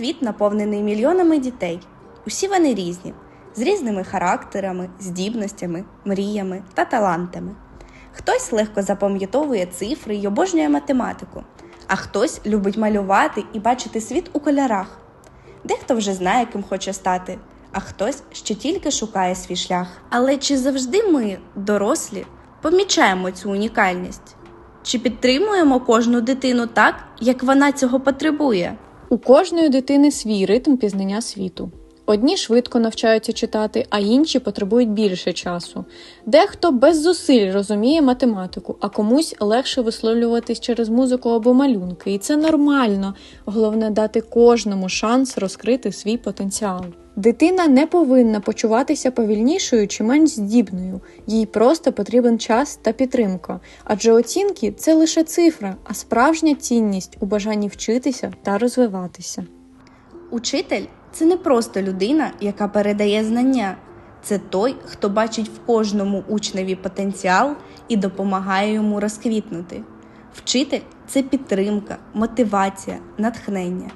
світ наповнений мільйонами дітей. Усі вони різні, з різними характерами, здібностями, мріями та талантами. Хтось легко запам'ятовує цифри й обожнює математику, а хтось любить малювати і бачити світ у кольорах. Дехто вже знає, ким хоче стати, а хтось ще тільки шукає свій шлях. Але чи завжди ми, дорослі, помічаємо цю унікальність? Чи підтримуємо кожну дитину так, як вона цього потребує? У кожної дитини свій ритм пізнання світу. Одні швидко навчаються читати, а інші потребують більше часу. Дехто без зусиль розуміє математику, а комусь легше висловлюватись через музику або малюнки. І це нормально. Головне дати кожному шанс розкрити свій потенціал. Дитина не повинна почуватися повільнішою чи менш здібною, їй просто потрібен час та підтримка, адже оцінки це лише цифра, а справжня цінність у бажанні вчитися та розвиватися. Учитель це не просто людина, яка передає знання, це той, хто бачить в кожному учневі потенціал і допомагає йому розквітнути. Вчитель це підтримка, мотивація, натхнення.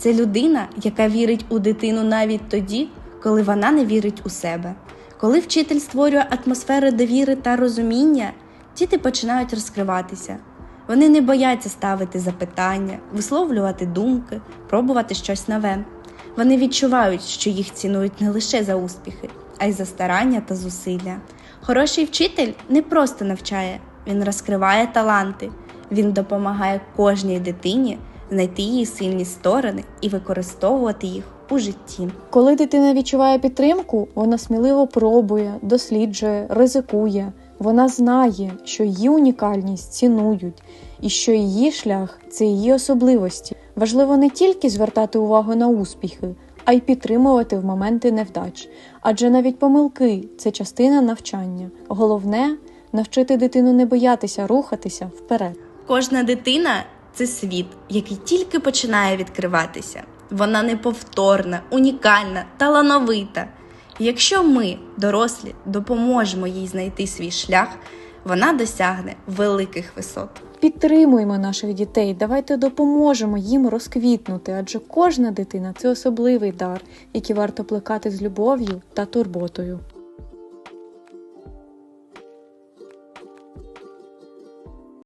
Це людина, яка вірить у дитину навіть тоді, коли вона не вірить у себе. Коли вчитель створює атмосферу довіри та розуміння, діти починають розкриватися. Вони не бояться ставити запитання, висловлювати думки, пробувати щось нове. Вони відчувають, що їх цінують не лише за успіхи, а й за старання та зусилля. Хороший вчитель не просто навчає, він розкриває таланти, він допомагає кожній дитині знайти її сильні сторони і використовувати їх у житті. Коли дитина відчуває підтримку, вона сміливо пробує, досліджує, ризикує. Вона знає, що її унікальність цінують і що її шлях це її особливості. Важливо не тільки звертати увагу на успіхи, а й підтримувати в моменти невдач. Адже навіть помилки це частина навчання. Головне навчити дитину не боятися рухатися вперед. Кожна дитина це світ, який тільки починає відкриватися. Вона неповторна, унікальна, талановита. Якщо ми, дорослі, допоможемо їй знайти свій шлях, вона досягне великих висот. Підтримуємо наших дітей, давайте допоможемо їм розквітнути, адже кожна дитина це особливий дар, який варто плекати з любов'ю та турботою.